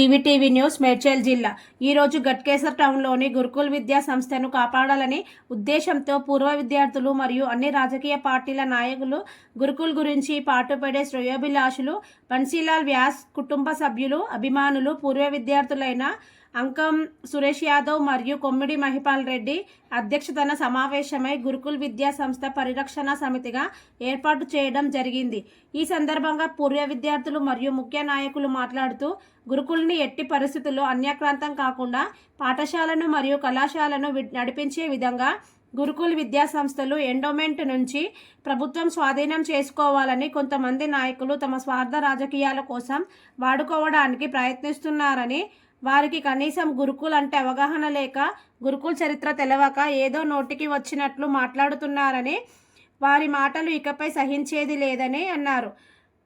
జీవీటీవీ news Medchal జిల్లా. ఈరోజు గట్కేసర్ టౌన్లోని గురుకుల్ విద్యా సంస్థను కాపాడాలని ఉద్దేశంతో పూర్వ విద్యార్థులు మరియు అన్ని రాజకీయ పార్టీల నాయకులు గురుకుల్ గురించి పాటుపడే శ్రేయోభిలాషులు బన్సీలాల్ వ్యాస్ కుటుంబ సభ్యులు అభిమానులు పూర్వ విద్యార్థులైన అంకం సురేష్ యాదవ్ మరియు కొమ్మిడి మహిపాల్ రెడ్డి అధ్యక్షతన సమావేశమై గురుకుల్ విద్యా సంస్థ పరిరక్షణ సమితిగా ఏర్పాటు చేయడం జరిగింది. ఈ సందర్భంగా పూర్వ విద్యార్థులు మరియు ముఖ్య నాయకులు మాట్లాడుతూ గురుకుల్ని ఎట్టి పరిస్థితుల్లో అన్యాక్రాంతం కాకుండా పాఠశాలను మరియు కళాశాలను నడిపించే విధంగా గురుకుల్ విద్యా సంస్థలు ఎండోమెంట్ నుంచి ప్రభుత్వం స్వాధీనం చేసుకోవాలని కొంతమంది నాయకులు తమ స్వార్థ రాజకీయాల కోసం వాడుకోవడానికి ప్రయత్నిస్తున్నారని వారికి కనీసం గురుకుల్ అంటే అవగాహన లేక గురుకుల్ చరిత్ర తెలవక ఏదో నోటికి వచ్చినట్లు మాట్లాడుతున్నారని వారి మాటలు ఇకపై సహించేది లేదని అన్నారు.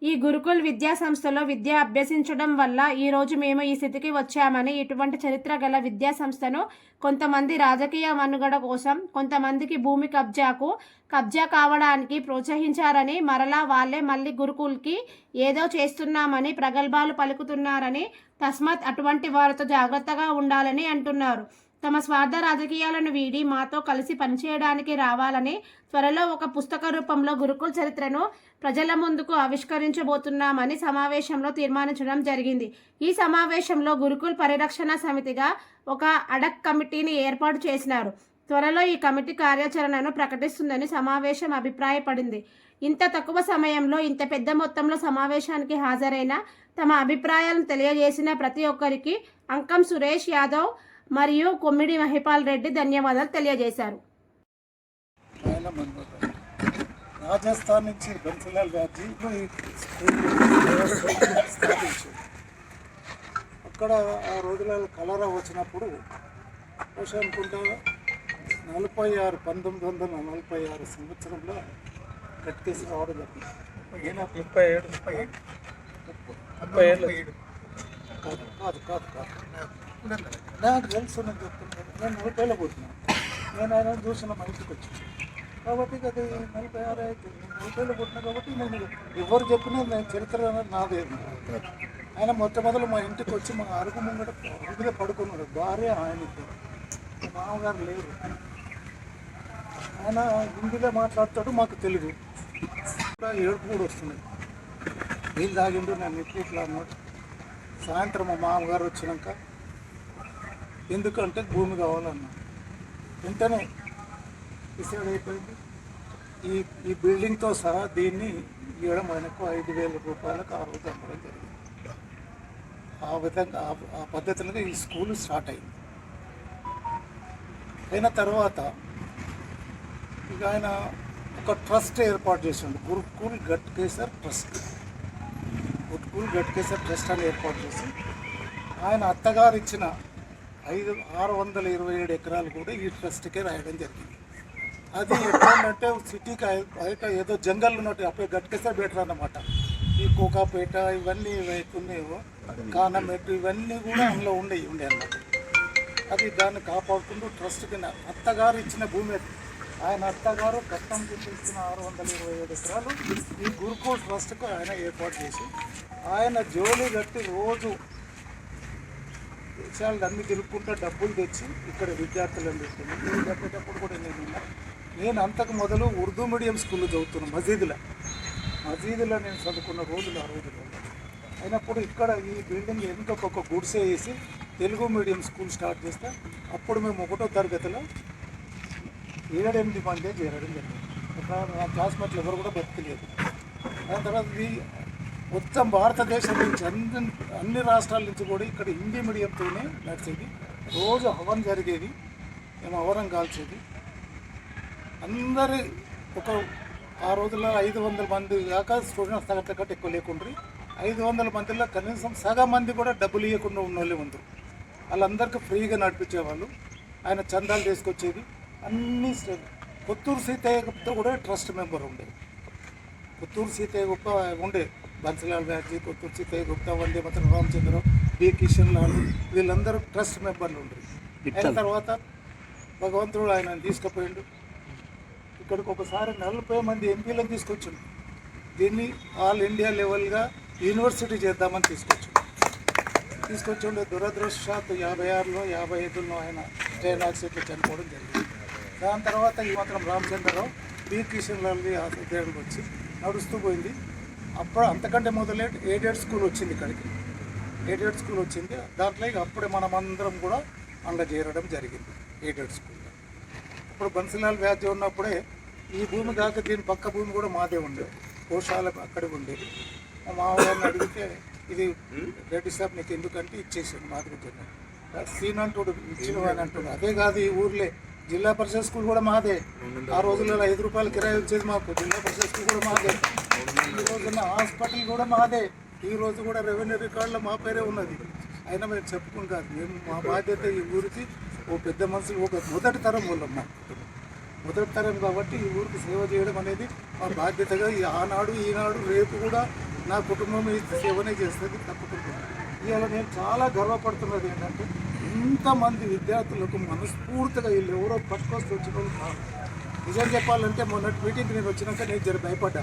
ఈ గురుకుల్ విద్యా సంస్థలో విద్య అభ్యసించడం వల్ల ఈరోజు మేము ఈ స్థితికి వచ్చామని ఇటువంటి చరిత్ర గల విద్యా సంస్థను కొంతమంది రాజకీయ మనుగడ కోసం కొంతమందికి భూమి కబ్జాకు కబ్జా కావడానికి ప్రోత్సహించారని మరలా వాళ్ళే మళ్ళీ గురుకుల్కి ఏదో చేస్తున్నామని ప్రగల్భాలు పలుకుతున్నారని తస్మాత్ అటువంటి వారితో జాగ్రత్తగా ఉండాలని అంటున్నారు. తమ స్వార్థ రాజకీయాలను వీడి మాతో కలిసి పనిచేయడానికి రావాలని త్వరలో ఒక పుస్తక రూపంలో గురుకుల చరిత్రను ప్రజల ముందుకు ఆవిష్కరించబోతున్నామని సమావేశంలో తీర్మానించడం జరిగింది. ఈ సమావేశంలో గురుకుల్ పరిరక్షణ సమితిగా ఒక అడక్ కమిటీని ఏర్పాటు చేసినారు. త్వరలో ఈ కమిటీ కార్యాచరణను ప్రకటిస్తుందని సమావేశం అభిప్రాయపడింది. ఇంత తక్కువ సమయంలో ఇంత పెద్ద మొత్తంలో సమావేశానికి హాజరైన తమ అభిప్రాయాలను తెలియజేసిన ప్రతి ఒక్కరికి అంకం సురేష్ యాదవ్ మరియు కొమ్మిడి మహిపాల్ రెడ్డి ధన్యవాదాలు తెలియజేశారు. రాజస్థాన్ నుంచి బన్సీలాల్ గారి అక్కడ ఆ రోజులలో కలరా వచ్చినప్పుడు బహుశా అనుకుంటా నలభై ఆరు పంతొమ్మిది వందల నలభై ఆరు సంవత్సరంలో కట్టేసి రావడం జరిగింది. ముప్పై ఏడు ముప్పై ఏడు. ముప్పై ఏళ్ళు కాదు కాదు కాదు కాదు. నాకు తెలుసు నేను చెప్తున్నాను నేను నలభైలో పోతున్నాను నేను ఆయన చూసిన మా ఇంటికి వచ్చి కాబట్టి అది నలభై ఆరు అయితే నేను నలభైలో పుట్టినా కాబట్టి నేను ఎవరు చెప్పినా నేను చరిత్ర అనేది నాదేది ఆయన మొట్టమొదలు మా ఇంటికి వచ్చి మా అరుగు ముంగట అరుగుగా పడుకున్నాడు. భార్య ఆయన ఇద్దరు. మా మామగారు లేరు. ఆయన హిందీలో మాట్లాడతాడు మాకు తెలుగు. ఏడుపు కూడా వస్తున్నాయి నీళ్ళు తాగిండు నేను ఇట్లా ఇట్లా అన్నాడు సాయంత్రం మా మామగారు వచ్చినాక ఎందుకంటే భూమి కావాలన్నా. వెంటనే డిసైడ్ అయిపోయింది. ఈ ఈ బిల్డింగ్తో సహా దీన్ని ఇవ్వడం ఆయనకు ఐదు వేల రూపాయలకు ఆ రోజు అమ్మడం జరిగింది. ఆ విధంగా ఆ- ఆ పద్ధతిలో ఈ స్కూల్ స్టార్ట్ అయింది. అయిన తర్వాత ఇక ఆయన ఒక ట్రస్ట్ ఏర్పాటు చేసిండు. గురుకుల్ గట్కేసర్ ట్రస్ట్. గురుకుల్ గట్కేసర్ ట్రస్ట్ అని ఏర్పాటు చేసి ఆయన అత్తగారు ఇచ్చిన ఐదు ఆరు వందల ఇరవై ఏడు ఎకరాలు కూడా ఈ ట్రస్ట్కే రాయడం జరిగింది. అది ఎట్లంటే సిటీకి బయట ఏదో జంగల్ ఉన్నట్టు అప్పుడు గట్కేసర్ బెటర్ అన్నమాట. ఈ కోకాపేట ఇవన్నీ ఏవైతే ఉన్నాయో కానమెట్టు ఇవన్నీ కూడా అందులో ఉండేవి ఉండే అన్నమాట. అది దాన్ని కాపాడుకుంటూ ట్రస్ట్ కింద అత్తగారు ఇచ్చిన భూమి అది. ఆయన అత్తగారు కట్టం కింద ఇచ్చిన ఆరు వందల ఇరవై ఏడు ఎకరాలు ఈ గురుకుల్ ట్రస్ట్కు ఆయన ఏర్పాటు చేసి ఆయన జోలి కట్టి రోజు విషయాలు అన్ని తిరుక్కుంటూ డబ్బులు తెచ్చి ఇక్కడ విద్యార్థులను పెట్టింది నేను చెప్పేటప్పుడు కూడా నేను నేను అంతకు మొదలు ఉర్దూ మీడియం స్కూల్లో చదువుతున్నాను మసీదులో మసీదులో నేను చదువుకున్న రోజులు ఆ రోజుల్లో అయినప్పుడు ఇక్కడ ఈ బిల్డింగ్ వెనుక ఒక గుడిసే వేసి తెలుగు మీడియం స్కూల్ స్టార్ట్ చేస్తే. అప్పుడు మేము ఒకటో తరగతిలో ఏడెనిమిది మంది చేరడం జరిగింది. ఇక్కడ నా క్లాస్మేట్లు ఎవరు కూడా బతికలేదు. దాని తర్వాత ఇది మొత్తం భారతదేశం నుంచి అన్ని అన్ని రాష్ట్రాల నుంచి కూడా ఇక్కడ హిందీ మీడియంతోనే నడిచేది. రోజు హవన్ జరిగేది. మేము హవనం కాల్చేది. అందరి ఒక ఆ రోజుల్లో ఐదు వందల మంది దాకా స్టూడెంట్స్ తగ్గట్టు కంటే ఎక్కువ లేకుండా ఐదు వందల మందిలో కనీసం సగం మంది కూడా డబ్బులు ఇవ్వకుండా ఉన్న వాళ్ళే ఉంటారు వాళ్ళందరికీ ఫ్రీగా నడిపించేవాళ్ళు. ఆయన చందాలు తీసుకొచ్చేది. అన్ని కొత్తూరు సీతయ్య గుప్తా కూడా ట్రస్ట్ మెంబర్ ఉండే. కొత్తూరు సీతయ్య గుప్తా ఉండే. బన్సలాల్ బ్యాజీ కొత్తూరు సీతయ్య గుప్తా వందే మాత్రం రామచంద్ర బి కిషన్ లాల్ వీళ్ళందరూ ట్రస్ట్ మెంబర్లు ఉండరు. అయిన తర్వాత భగవంతుడు ఆయన తీసుకుపోయిండు. ఇక్కడికి ఒకసారి నలభై మంది ఎంపీలను తీసుకొచ్చిండు. దీన్ని ఆల్ ఇండియా లెవెల్గా యూనివర్సిటీ చేద్దామని తీసుకొచ్చిండు. తీసుకొచ్చి ఉండే దురదృష్టవశాత్తు యాభై ఆరులో యాభై ఐదులో ఆయన ట్రైన్ యాక్సిడెంట్లో చనిపోవడం జరిగింది. దాని తర్వాత ఈ మాత్రం రామచంద్రరావు బి కిషన్ లాల్ దేవుడికి వచ్చి నడుస్తూ పోయింది. అప్పుడు అంతకంటే మొదలే ఎయిడెడ్ స్కూల్ వచ్చింది ఇక్కడికి. ఎయిడెడ్ స్కూల్ వచ్చింది. దాంట్లో ఇక అప్పుడే మనమందరం కూడా అందులో చేరడం జరిగింది ఎయిడెడ్ స్కూల్లో ఇప్పుడు బన్సీలాల్ వ్యాధి ఉన్నప్పుడే ఈ భూమి కాక దీని పక్క భూమి కూడా మాదే ఉండేది కోశాల అక్కడే ఉండేది మా మామగారిని అడిగితే ఇది రెడ్డి సాబ్ నీకు ఎందుకంటే ఇచ్చేసాను మాదిరి జిల్లా సీన్ అంటుడు ఇచ్చిన అని అంటున్నాడు అదే కాదు ఈ ఊర్లే జిల్లా పరిషత్ స్కూల్ కూడా మాదే. ఆ రోజుల్లో ఐదు రూపాయలు కిరాయి వచ్చేది మాకు. జిల్లా పరిషత్ స్కూల్ కూడా మాదే. ఈ రోజున్న హాస్పిటల్ కూడా మాదే. ఈ రోజు కూడా రెవెన్యూ రికార్డులో మా పేరే ఉన్నది. అయినా మేము చెప్పుకుని కాదు. మేము మా బాధ్యత ఈ ఊరికి ఓ పెద్ద మనుషులు ఒక మొదటి తరం వాళ్ళం మొదటి తరం కాబట్టి ఈ ఊరికి సేవ చేయడం అనేది మా బాధ్యతగా ఈ ఆనాడు ఈనాడు రేపు కూడా నా కుటుంబం ఈ సేవనే చేస్తుంది తప్పకుండా. ఇవాళ నేను చాలా గర్వపడుతున్నది ఏంటంటే ఇంతమంది విద్యార్థులకు మనస్ఫూర్తిగా వీళ్ళు ఎవరో పట్టుకొస్తూ వచ్చిన కాదు. నిజం చెప్పాలంటే మొన్నటి మీటింగ్ నేను వచ్చినాక నేను జర భయపడ్డా.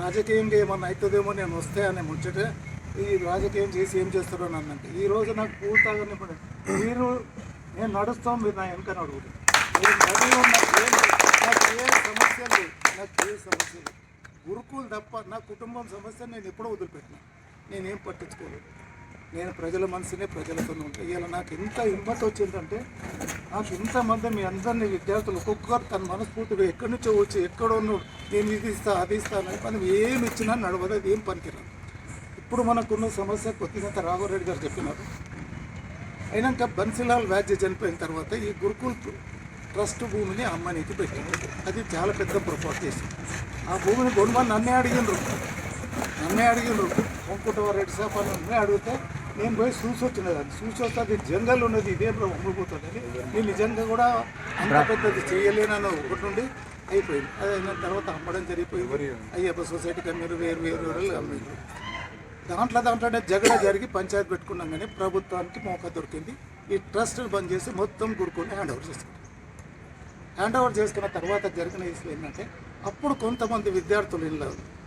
రాజకీయంగా ఏమన్నా అవుతుందేమో నేను వస్తే అనే ముచ్చట ఈ రాజకీయం చేసి ఏం చేస్తారో అని అన్నట్టు ఈ రోజు నాకు పూర్తిగా ఇప్పుడు మీరు నేను నడుస్తాం మీరు నా వెనక అడుగుతాను నాకు నాకు ఏ సమస్య లేదు. నాకు ఏ సమస్య లేదు. గురుకులు తప్ప నా కుటుంబం సమస్య నేను ఎప్పుడో వదిలిపెట్టినా. నేనేం పట్టించుకోలేదు. నేను ప్రజల మనసునే ప్రజలతో ఉంటాను ఇలా నాకు ఎంత హిమ్మత్ వచ్చిందంటే నాకు ఇంతమంది మీ అందరినీ విద్యార్థులు ఒక్కొక్కరు తన మనస్ఫూర్తిగా ఎక్కడి నుంచో వచ్చి ఎక్కడో ఉన్నాడు నేను ఇది ఇస్తా అది ఇస్తాను మనం ఏమి ఇచ్చినా నడవదు అది ఏం పనికిరాదు ఇప్పుడు మనకున్న సమస్య కొద్దిగంత రాఘవరెడ్డి గారు చెప్పినారు. అయినాక బన్సీలాల్ వ్యాధ్య చనిపోయిన తర్వాత ఈ గురుకుల్ ట్రస్ట్ భూమిని అమ్మనికి పెట్టింది. అది చాలా పెద్ద పొరపాటు చేసింది. ఆ భూమిని కొనుమని నన్నే అడిగినరు నన్నే అడిగినరు కొంకుటవారెడ్డి రెడ్డి నన్నే అడిగితే నేను పోయి చూసి వచ్చినది చూసి వస్తే అది జంగల్ ఉన్నది ఇదే అమ్ముకుపోతుందని నేను నిజంగా కూడా అంత పెద్దది చేయలేనని ఒకటి నుండి అయిపోయింది. అది అయిన తర్వాత అమ్మడం జరిగిపోయింది. అయ్యప్ప సొసైటీకి అమ్మారు వేరు వేరు వేరు అమ్మారు దాంట్లో దాంట్లోనే జగడ జరిగి పంచాయతీ పెట్టుకున్నాం కానీ ప్రభుత్వానికి మోక దొరికింది. ఈ ట్రస్ట్ బంద్ చేసి మొత్తం గురుకుని హ్యాండ్ ఓవర్ చేసుకున్నాం. హ్యాండ్ ఓవర్ చేసుకున్న తర్వాత జరిగిన ఇష్యూ ఏంటంటే అప్పుడు కొంతమంది విద్యార్థులు ఇళ్ళ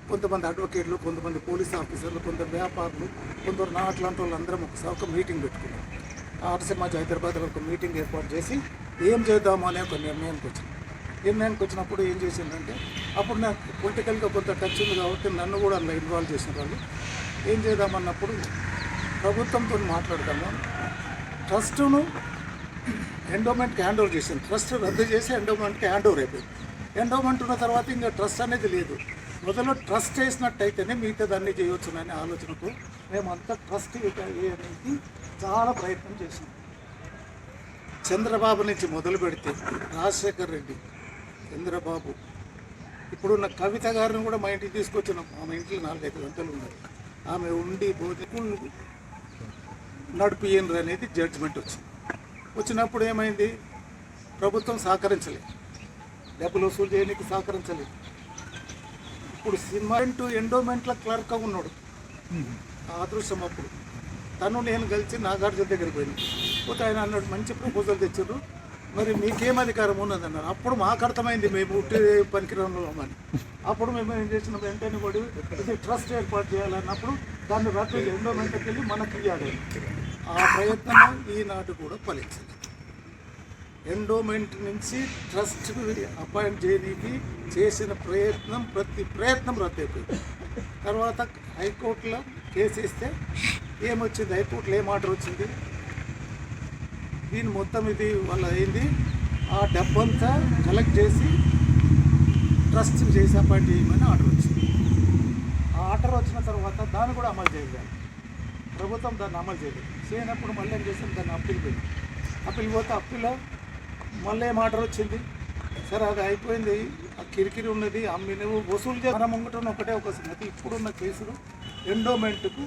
కొంతమంది అడ్వకేట్లు కొంతమంది పోలీస్ ఆఫీసర్లు కొంత వ్యాపారులు కొందరు నా అట్లాంటి వాళ్ళందరం ఒకసారి ఒక మీటింగ్ పెట్టుకున్నాం. ఆర్ట్స్ సమాజ్ హైదరాబాద్లో ఒక మీటింగ్ ఏర్పాటు చేసి ఏం చేద్దాము అనే ఒక నిర్ణయానికి వచ్చింది నిర్ణయానికి వచ్చినప్పుడు ఏం చేసిందంటే అప్పుడు నాకు పొలిటికల్గా కొంత టచ్ ఉంది కాబట్టి నన్ను కూడా అందులో ఇన్వాల్వ్ చేసిన వాళ్ళు ఏం చేద్దామన్నప్పుడు ప్రభుత్వంతో మాట్లాడతాము ట్రస్టును ఎండోమెంట్కి హ్యాండ్ ఓవర్ చేసింది. ట్రస్ట్ రద్దు చేసి ఎండోమెంట్కి హ్యాండ్ ఓవర్ అయిపోయింది. ఎండోమెంట్ ఉన్న తర్వాత ఇంకా ట్రస్ట్ అనేది లేదు. మొదలు ట్రస్ట్ చేసినట్టయితేనే మిగతా దాన్ని చేయవచ్చుననే ఆలోచనకు మేమంతా ట్రస్ట్ అనేది చాలా ప్రయత్నం చేసాం చంద్రబాబు నుంచి మొదలు పెడితే రాజశేఖర్ రెడ్డి చంద్రబాబు ఇప్పుడున్న కవిత గారిని కూడా మా ఇంటికి తీసుకొచ్చినాం. ఆమె ఇంట్లో నాలుగైదు గంటలు ఉన్నారు. ఆమె ఉండి బోధికులు నడిపియండ్రు అనేది జడ్జిమెంట్ వచ్చింది. వచ్చినప్పుడు ఏమైంది? ప్రభుత్వం సహకరించలేదు. డబ్బులు వసూలు చేయడానికి సహకరించలేదు. ఇప్పుడు సిమెంట్ ఎండోమెంట్ల క్లర్క్ ఉన్నాడు. అదృశ్యం అప్పుడు. తను నేను కలిసి నాగార్జున దగ్గరికి పోయింది పోతే ఆయన అన్నాడు మంచి ప్రపోజల్ తెచ్చారు మరి మీకేం అధికారం ఉన్నది? అన్నారు. అప్పుడు మాకు అర్థమైంది మేము పుట్టి పనికిరామని అప్పుడు మేము ఏం చేసినాం వెంటనే కూడా ఇది ట్రస్ట్ ఏర్పాటు చేయాలన్నప్పుడు దాన్ని రద్దు ఎండోమెంట్కి వెళ్ళి మనకి ఇవ్వాలి ఆ ప్రయత్నం ఈనాటి కూడా ఫలించింది. ఎండోమెంట్ నుంచి ట్రస్ట్ అపాయింట్ చేయడానికి చేసిన ప్రయత్నం ప్రతి ప్రయత్నం రద్దయిపోయింది తర్వాత హైకోర్టులో కేసు ఇస్తే ఏమొచ్చింది? హైకోర్టులో ఏం ఆర్డర్ వచ్చింది? దీని మొత్తం ఇది వల్ల అయింది ఆ డబ్బంతా కలెక్ట్ చేసి ట్రస్ట్ చేసి అపాయింట్ చేయమని ఆర్డర్ వచ్చింది. ఆ ఆర్డర్ వచ్చిన తర్వాత దాన్ని కూడా అమలు చేయలేదు. ప్రభుత్వం దాన్ని అమలు చేయలేదు. చేయనప్పుడు మళ్ళీ ఏం చేసాం దాన్ని అప్పీల్ పోయింది. అప్పీల్ పోతే అప్పీలో మళ్ళీ ఏం ఆర్డర్ వచ్చింది? సరే అది అయిపోయింది. ఆ కిరికిరి ఉన్నది అమ్మి నువ్వు వసూలు చే మన ఒకటే ఒక సంగతి. ఇప్పుడున్న కేసులు ఎండోమెంట్కు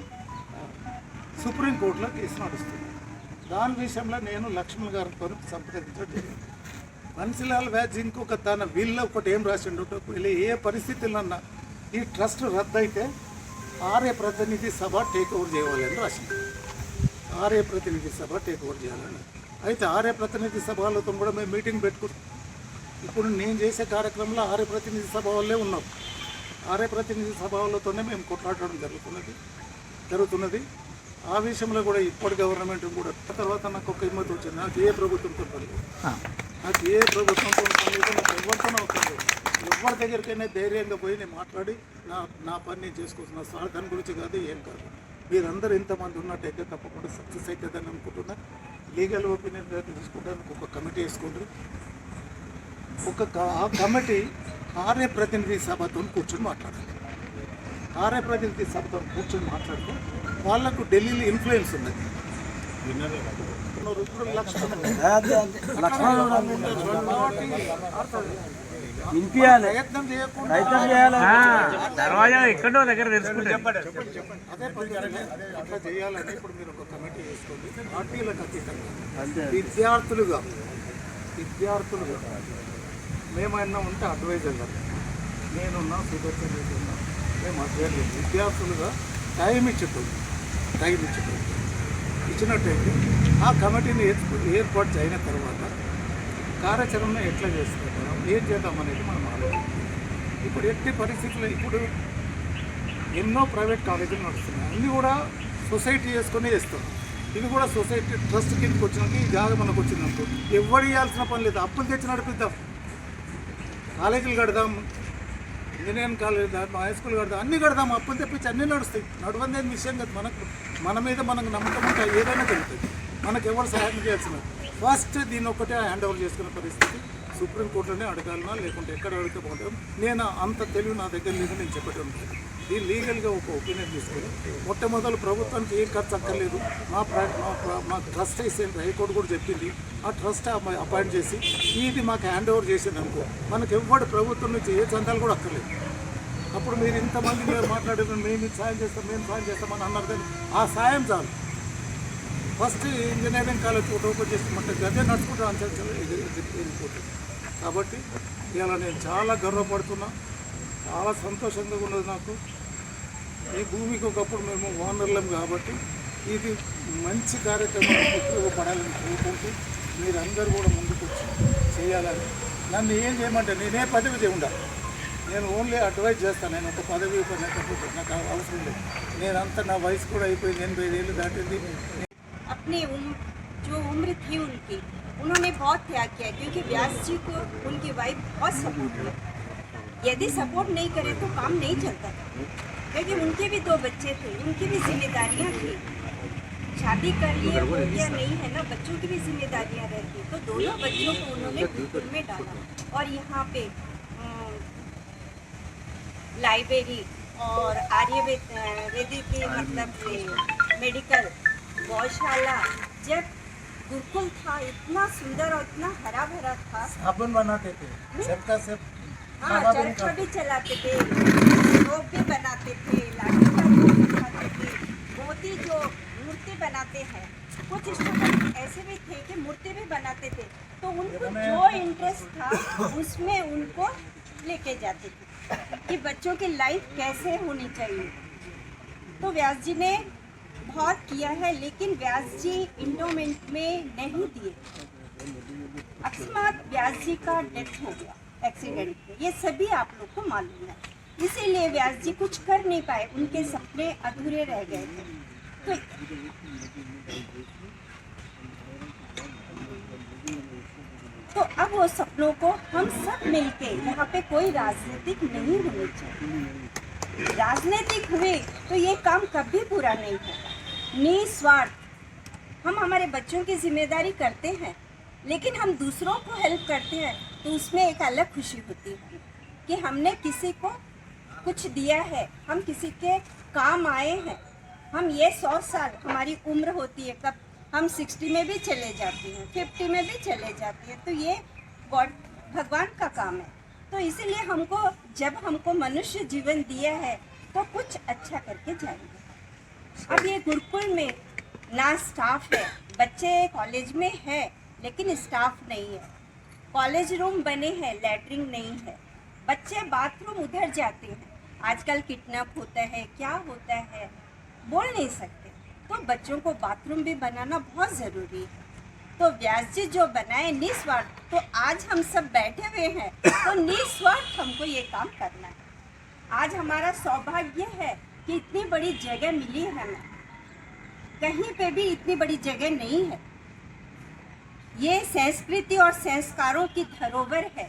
సుప్రీంకోర్టులో కేసు నడుస్తుంది. దాని విషయంలో నేను లక్ష్మణ్ గారితో సంప్రదించడం జరిగింది. బన్సిలాల్ వ్యాజ్ ఇంకొక తన వీళ్ళ ఒకటి ఏం రాసిండు వీళ్ళు ఏ పరిస్థితులన్నా ఈ ట్రస్ట్ రద్దయితే ఆర్య ప్రతినిధి సభ టేక్ ఓవర్ చేయాలని రాసింది. ఆర్య ప్రతినిధి సభ టేక్ ఓవర్ చేయాలని. అయితే ఆర్య ప్రతినిధి సభలతో కూడా మేము మీటింగ్ పెట్టుకుంటాం ఇప్పుడు నేను చేసే కార్యక్రమంలో ఆర్య ప్రతినిధి సభ వాళ్ళే ఉన్నాం ఆర్య ప్రతినిధి సభ వాళ్ళతోనే మేము కొట్లాడడం జరుగుతున్నది జరుగుతున్నది. ఆ విషయంలో కూడా ఇప్పటి గవర్నమెంట్ కూడా తర్వాత నాకు ఒక హిమ్మతి వచ్చింది. నాకు ఏ ప్రభుత్వంతో పని. నాకు ఏ ప్రభుత్వంతో పని నాకు ఎవరితో అవసరం లేదు. ఎవరి దగ్గరికైనా ధైర్యంగా పోయి నేను మాట్లాడి నా నా పని నేను చేసుకుంటున్నా. సార్ దాని గురించి కాదు ఏం కాదు. మీరందరూ ఇంతమంది ఉన్నట్టయితే తప్పకుండా సక్సెస్ అవుతుందని అనుకుంటున్నా. లీగల్ ఒపీనియన్ తీసుకోవడానికి ఒక కమిటీ వేసుకుంటారు. ఒక ఆ కమిటీ కార్యప్రతినిధి సభతో కూర్చొని మాట్లాడాలి. కార్యప్రతినిధి సభతో కూర్చొని మాట్లాడుతూ వాళ్ళకు ఢిల్లీలో ఇన్ఫ్లుయెన్స్ ఉన్నది. ప్రయత్నం చేయకుండా ఎక్కడో దగ్గర తెలుసుకుంటే అదే పని అట్లా చేయాలని ఇప్పుడు మీరు ఒక కమిటీ వేసుకోండి. పార్టీలకు అతీతంగా విద్యార్థులుగా విద్యార్థులుగా మేమైనా ఉంటే అడ్వైజర్గా నేనున్నా సుదర్శన్ రెడ్డి ఉన్నా మేము అడ్వైజర్ విద్యార్థులుగా టైం ఇచ్చేటోళ్ళు టైం ఇచ్చేటోళ్ళు ఇచ్చినట్టయితే ఆ కమిటీని ఏర్ప- ఏర్పాటు అయిన తర్వాత కార్యాచరణ ఎట్లా చేసుకుంటాం ఏం చేద్దాం అనేది మనం ఆలోచించాలి ఇప్పుడు ఎట్టి పరిస్థితుల్లో ఇప్పుడు ఎన్నో ప్రైవేట్ కాలేజీలు నడుస్తున్నాయి. అన్నీ కూడా సొసైటీ చేసుకొని చేస్తాం ఇది కూడా సొసైటీ ట్రస్ట్ కిందకి వచ్చినాక ఈ జాగా మనకు వచ్చిందనుకో. ఎవరు ఇవ్వాల్సిన పని లేదు. అప్పులు తెచ్చి నడిపిద్దాం. కాలేజీలు కడదాం. ఇంజనీరింగ్ కాలేజ్ హై స్కూల్ కడదాం. అన్నీ కడదాం. అప్పులు తెప్పించి అన్నీ నడుస్తాయి. నడవందే విషయం కాదు. మనకు మన మీద మనకు నమ్మకం ఉంటే ఏదైనా జరుగుతుంది. మనకు ఎవరు సహాయం చేయాల్సిన ఫస్ట్ దీన్ని ఒక్కటే హ్యాండ్ ఓవర్ చేసుకున్న పరిస్థితి. సుప్రీంకోర్టులోనే అడగాలనా లేకుంటే ఎక్కడ అడిగితే బాగుంటాం నేను అంత తెలివి నా దగ్గర లేదని నేను చెప్పడం లేదు దీన్ని లీగల్గా ఒక ఒపీనియన్ తీసుకొని మొట్టమొదలు ప్రభుత్వానికి ఏం ఖర్చు అక్కర్లేదు. మా మా మా ట్రస్ట్ వేసేయండి హైకోర్టు కూడా చెప్పింది. ఆ ట్రస్ట్ అపాయింట్ చేసి ఇది మాకు హ్యాండ్ ఓవర్ చేసింది అనుకో మనకు ఎవ్వడు ప్రభుత్వం నుంచి ఏ చందాలు కూడా అక్కర్లేదు. అప్పుడు మీరు ఇంతమంది మీరు మాట్లాడారు మేము ఇది సాయం చేస్తాం మేము సాయం చేస్తామని అన్నారు కానీ ఆ సాయం చాలు. ఫస్ట్ ఇంజనీరింగ్ కాలేజ్ ఒకటి ఓపెన్ చేస్తామంటే గదే నడుచుకుంటూ అంచనా వెళ్ళిపోతుంది కాబట్టి ఇలా నేను చాలా గర్వపడుతున్నా. చాలా సంతోషంగా ఉన్నది నాకు. ఈ భూమికి ఒకప్పుడు మేము ఓనర్లం కాబట్టి ఇది మంచి కార్యక్రమానికి ఉపయోగపడాలని కోరుకుంటూ మీరందరూ కూడా ముందుకు వచ్చి చేయాలని నన్ను ఏం చేయమంటే నేనే పదవి చేయ ఉండాలి నేను ఓన్లీ అడ్వైజ్ చేస్తాను నేను ఒక పదవి పడినప్పుడు నాకు అవసరం లేదు నేనంతా నా వయసు కూడా అయిపోయింది ఎనభై ఏళ్ళు దాటింది अपनी उम्र जो उम्र थी उनकी उन्होंने बहुत त्याग किया क्योंकि व्यास जी को उनकी वाइफ बहुत सपोर्ट किया यदि सपोर्ट नहीं करे तो काम नहीं चलता था क्योंकि उनके भी दो बच्चे थे उनकी भी जिम्मेदारियाँ थी। शादी कर लिए हो गया नहीं है ना बच्चों की भी जिम्मेदारियाँ रहती तो दोनों बच्चों को उन्होंने गुरुकुल में डाला। और यहाँ पे लाइब्रेरी और आर्यवेद वेदिक मतलब से मेडिकल गौशाला जब गुरुकुल था इतना सुंदर और इतना हरा भरा था। साबुन बनाते थे सबका सब हाँ चरखा भी चलाते थे। लोग भी बनाते थे सिखाते थे मोती जो मूर्ति बनाते हैं कुछ स्टूडेंट ऐसे भी थे कि मूर्ति भी बनाते थे तो उनको जो इंटरेस्ट था उसमें उनको लेके जाते थे कि बच्चों की लाइफ कैसे होनी चाहिए। तो व्यास जी ने बहुत किया है लेकिन व्यास जी इंडोमेंट में नहीं दिए। अकस्मात व्यास जी का डेथ हो गया एक्सीडेंट में ये सभी आप लोग को मालूम है। इसीलिए व्यास जी कुछ कर नहीं पाए, उनके सपने अधूरे रह गए थे। तो तो अब वो सपनों को हम सब मिलके यहाँ पे कोई राजनीतिक नहीं होनी चाहिए। राजनीतिक हुए तो ये काम कभी पूरा नहीं होगा। निस्वार्थ। हम हमारे बच्चों की ज़िम्मेदारी करते हैं, लेकिन हम दूसरों को हेल्प करते हैं तो उसमें एक अलग खुशी होती है कि हमने किसी को कुछ दिया है। हम किसी के काम आए हैं। हम ये सौ साल हमारी उम्र होती है कब हम सिक्सटी में भी चले जाते हैं फिफ्टी में भी चले जाते हैं। तो ये गॉड भगवान का काम है। तो इसीलिए हमको जब हमको मनुष्य जीवन दिया है तो कुछ अच्छा करके जाएँगे। अब ये गुरुकुल में ना स्टाफ है। बच्चे कॉलेज में है लेकिन स्टाफ नहीं है। कॉलेज रूम बने हैं लैटरिन नहीं है। बच्चे बाथरूम उधर जाते हैं। आजकल किडनैप होता है, क्या होता है, बोल नहीं सकते। तो बच्चों को बाथरूम भी बनाना बहुत ज़रूरी है। तो व्यास जी जो बनाए निस्वार्थ तो आज हम सब बैठे हुए हैं तो निस्वार्थ हमको ये काम करना है। आज हमारा सौभाग्य है कि इतनी बड़ी जगह मिली है हमें। कहीं पे भी इतनी बड़ी जगह नहीं है। ये संस्कृति और संस्कारों की धरोहर है।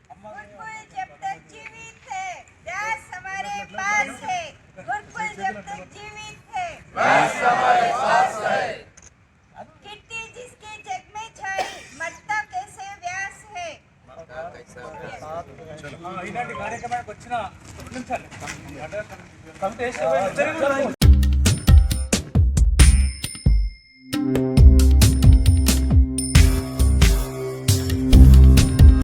ఇలాంటి కార్యక్రమానికి వచ్చిన